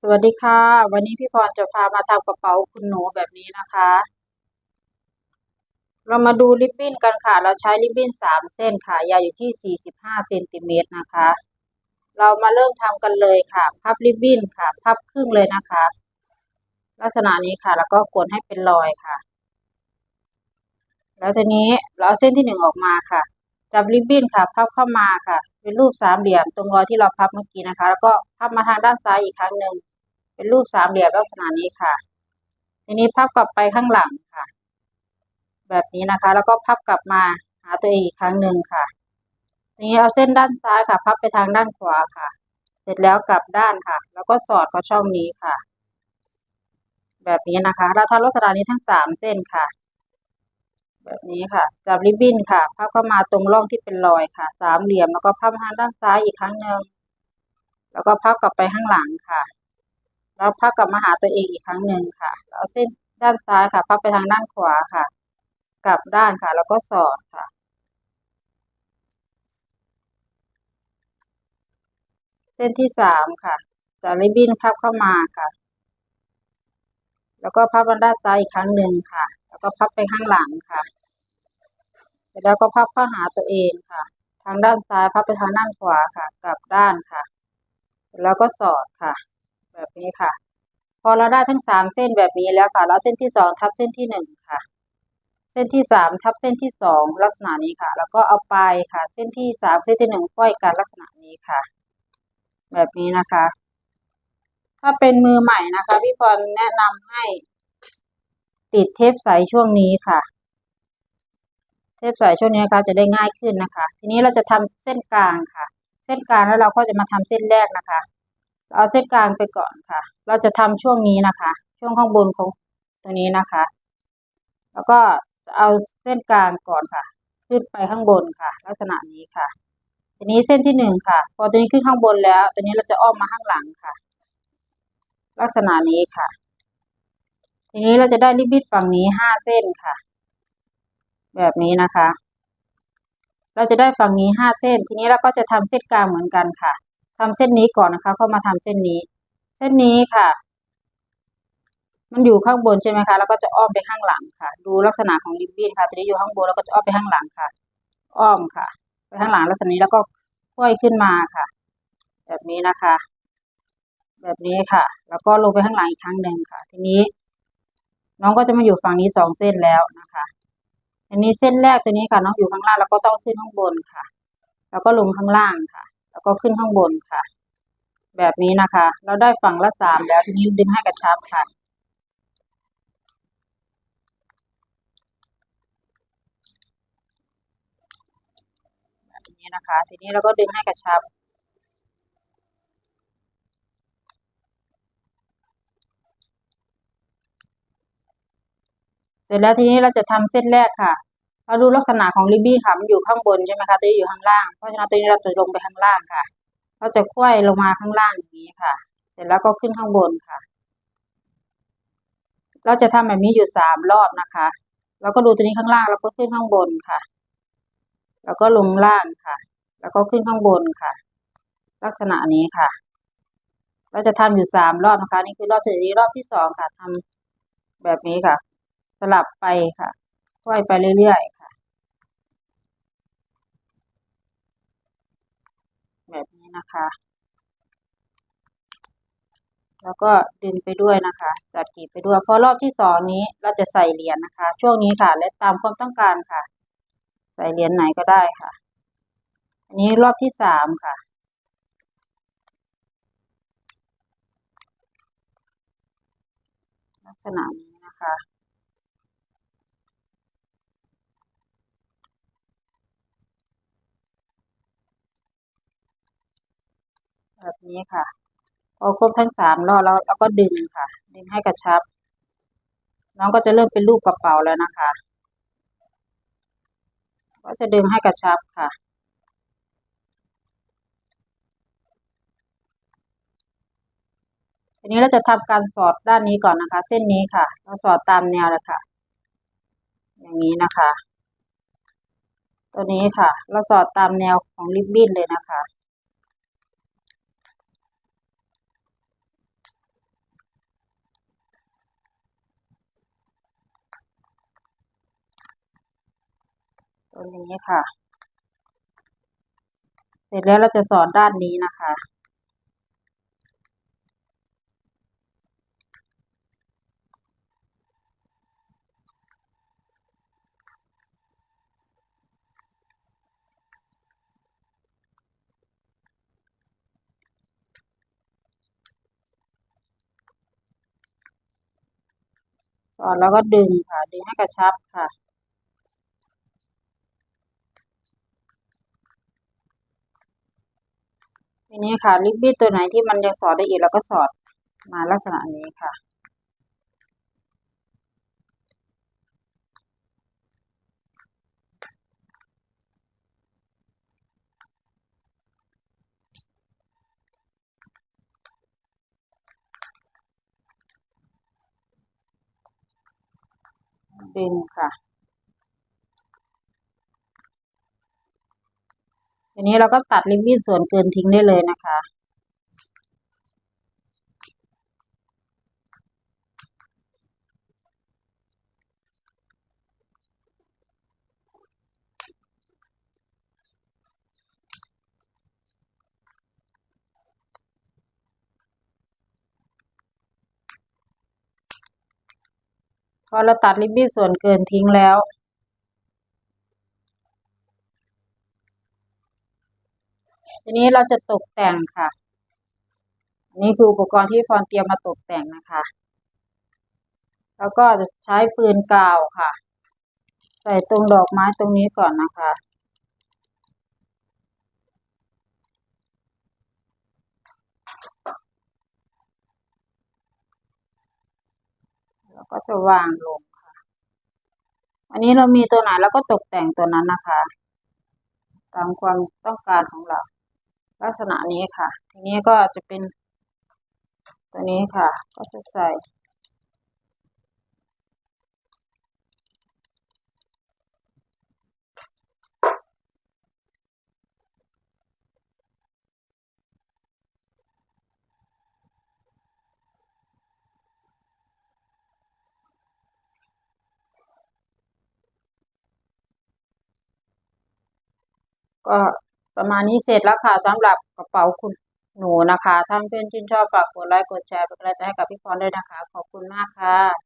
สวัสดีค่ะ วันนี้พี่พรจะพามาทำกระเป๋าคุณหนูแบบนี้นะคะ เรามาดูริบบิ้นกันค่ะ เราใช้ริบบิ้นสามเส้นค่ะ ยาวอยู่ที่สี่สิบห้าเซนติเมตรนะคะ เรามาเริ่มทำกันเลยค่ะ พับริบบิ้นค่ะ พับครึ่งเลยนะคะ ลักษณะนี้ค่ะ แล้วก็กดให้เป็นรอยค่ะ แล้วทีนี้เราเอาเส้นที่หนึ่งออกมาค่ะ จับริบบิ้นค่ะ พับเข้ามาค่ะ เป็นรูปสามเหลี่ยมตรงรอยที่เราพับเมื่อกี้นะคะ แล้วก็พับมาทางด้านซ้ายอีกครั้งหนึ่งเป็นรูปสามเหลี่ยมลักษณะนี้ค่ะ ทีนี้พับกลับไปข้างหลังค่ะ แบบนี้นะคะ แล้วก็พับกลับมาหาตัวเองอีกครั้งหนึ่งค่ะ ทีนี้เอาเส้นด้านซ้ายค่ะ พับไปทางด้านขวาค่ะ เสร็จแล้วกลับด้านค่ะ แล้วก็สอดเข้าช่องนี้ค่ะ แบบนี้นะคะ เราทำลักษณะนี้ทั้งสามเส้นค่ะ แบบนี้ค่ะ จับริบบิ้นค่ะพับเข้ามาตรงร่องที่เป็นรอยค่ะ สามเหลี่ยมแล้วก็พับทางด้านซ้ายอีกครั้งหนึ่งแล้วก็พับกลับไปข้างหลังค่ะแล้วพับกลับมาหาตัวเองอีกครั้งหนึ่งค่ะแล้วเส้นด้านซ้ายค่ะ พับไปทางด้านขวาค่ะ กลับด้านค่ะ แล้วก็สอดค่ะเส้นที่สามค่ะจากริบบิ้นพับเข้ามาค่ะ แล้วก็พับมาด้านซ้ายอีกครั้งหนึ่งค่ะ แล้วก็พับไปข้างหลังค่ะ เสร็จแล้วก็พับเข้าหาตัวเองค่ะ ทางด้านซ้ายพับไปทางด้านขวาค่ะ กลับด้านค่ะ แล้วก็สอดค่ะ แบบนี้ค่ะ พอเราได้ทั้งสามเส้นแบบนี้แล้วค่ะ แล้วเส้นที่สองทับเส้นที่หนึ่งค่ะ เส้นที่สามทับเส้นที่สองลักษณะนี้ค่ะ แล้วก็เอาไปค่ะ เส้นที่สามเส้นที่หนึ่งค่อยกันลักษณะนี้ค่ะ แบบนี้นะคะ ถ้าเป็นมือใหม่นะคะพี่พรแนะนำให้ ติดเทปใสช่วงนี้ค่ะ เทปใสช่วงนี้นะคะจะได้ง่ายขึ้นนะคะ ทีนี้เราจะทำเส้นกลางค่ะ เส้นกลางแล้วเราก็จะมาทำเส้นแรกนะคะเอาเส้นกลางไปก่อนค่ะ เราจะทำช่วงนี้นะคะ ช่วงข้างบนของตรงนี้นะคะ แล้วก็เอาเส้นกลางก่อนค่ะ ขึ้นไปข้างบนค่ะ ลักษณะนี้ค่ะ ทีนี้เส้นที่หนึ่งค่ะ พอตัวนี้ขึ้นข้างบนแล้ว ตัวนี้เราจะอ้อมมาข้างหลังค่ะ ลักษณะนี้ค่ะ ทีนี้เราจะได้ริบบิ้นฝั่งนี้ห้าเส้นค่ะ แบบนี้นะคะ เราจะได้ฝั่งนี้ห้าเส้น ทีนี้เราก็จะทำเส้นกลางเหมือนกันค่ะทำเส้นนี้ก่อนนะคะ เข้ามาทำเส้นนี้ เส้นนี้ค่ะ มันอยู่ข้างบนใช่ไหมคะ แล้วก็จะอ้อมไปข้างหลังค่ะ ดูลักษณะของริบบิ้นค่ะตัวนี้อยู่ข้างบนแล้วก็จะอ้อมไปข้างหลังค่ะ อ้อมค่ะ ไปข้างหลังลักษณะนี้แล้วก็ค่อยขึ้นมาค่ะ แบบนี้นะคะ แบบนี้ค่ะ แล้วก็ลงไปข้างหลังอีกครั้งหนึ่งค่ะ ทีนี้ น้องก็จะมาอยู่ฝั่งนี้สองเส้นแล้วนะคะอันนี้เส้นแรกตัวนี้ค่ะ น้องอยู่ข้างล่างแล้วก็ต้องขึ้นข้างบนค่ะ แล้วก็ลงข้างล่างค่ะ แล้วก็ขึ้นข้างบนค่ะ แบบนี้นะคะ เราได้ฝั่งละสามแล้วทีนี้ดึงให้กระชับค่ะแบบนี้นะคะ ทีนี้เราก็ดึงให้กระชับ เสร็จแล้วทีนี้เราจะทำเส้นแรกค่ะ เราดูลักษณะของริบบิ้ค่ะ มันอยู่ข้างบนใช่ไหมคะตัวนี้อยู่ข้างล่าง เพราะฉะนั้นตัวนี้เราจะลงไปข้างล่างค่ะ เราจะควยลงมาข้างล่างอย่างนี้ค่ะ เสร็จแล้วก็ขึ้นข้างบนค่ะ เราจะทำแบบนี้อยู่สามรอบนะคะแล้วก็ดูตัวนี้ข้างล่างแล้วก็ขึ้นข้างบนค่ะ แล้วก็ลงล่างค่ะ แล้วก็ขึ้นข้างบนค่ะ ลักษณะนี้ค่ะ เราจะทำอยู่สามรอบนะคะ นี่คือรอบที่นี้รอบที่สองค่ะทำแบบนี้ค่ะ สลับไปค่ะ ค่อยไปเรื่อยๆค่ะ แบบนี้นะคะ แล้วก็ดึงไปด้วยนะคะ จัดกีบไปด้วยพราะรอบที่สองนี้เราจะใส่เหรียญนะคะ ช่วงนี้ค่ะ และตามความต้องการค่ะ ใส่เหรียญไหนก็ได้ค่ะ อันนี้รอบที่สามค่ะลักษณะนี้นะคะ แบบนี้ค่ะพอครบทั้งสามรอบแล้วเราก็ดึงค่ะ ดึงให้กระชับ น้องก็จะเริ่มเป็นรูปกระเป๋าแล้วนะคะ ก็จะดึงให้กระชับค่ะทีนี้เราจะทำการสอดด้านนี้ก่อนนะคะ เส้นนี้ค่ะ เราสอดตามแนวเลยค่ะ อย่างนี้นะคะ ตัวนี้ค่ะ เราสอดตามแนวของริบบิ้นเลยนะคะ ตัวนี้ค่ะ เสร็จแล้วเราจะสอนด้านนี้นะคะ สอนแล้วก็ดึงค่ะ ดึงให้กระชับค่ะ ทีนี้ค่ะลิปบิ้ตัวไหนที่มันยังสอดได้อีกเราก็สอดมาลักษณะนี้ค่ะ ดึงค่ะ ทีนี้เราก็ตัดริบบิ้นส่วนเกินทิ้งได้เลยนะคะ พอเราตัดริบบิ้นส่วนเกินทิ้งแล้ว ทีนี้เราจะตกแต่งค่ะ อันนี้คืออุปกรณ์ที่พรเตรียมมาตกแต่งนะคะ แล้วก็จะใช้ปืนกาวค่ะ ใส่ตรงดอกไม้ตรงนี้ก่อนนะคะ แล้วก็จะวางลงค่ะ อันนี้เรามีตัวไหนเราก็ตกแต่งตัวนั้นนะคะ ตามความต้องการของเรา ลักษณะนี้ค่ะ ทีนี้ก็จะเป็น ตัวนี้ค่ะ ก็จะใส่ ก็ ประมาณนี้เสร็จแล้วค่ะสำหรับกระเป๋าคุณหนูนะคะ ถ้าเพื่อนชื่นชอบฝากกดไลค์กดแชร์เป็นกำลังใจให้กับพี่พรด้วยนะคะ ขอบคุณมากค่ะ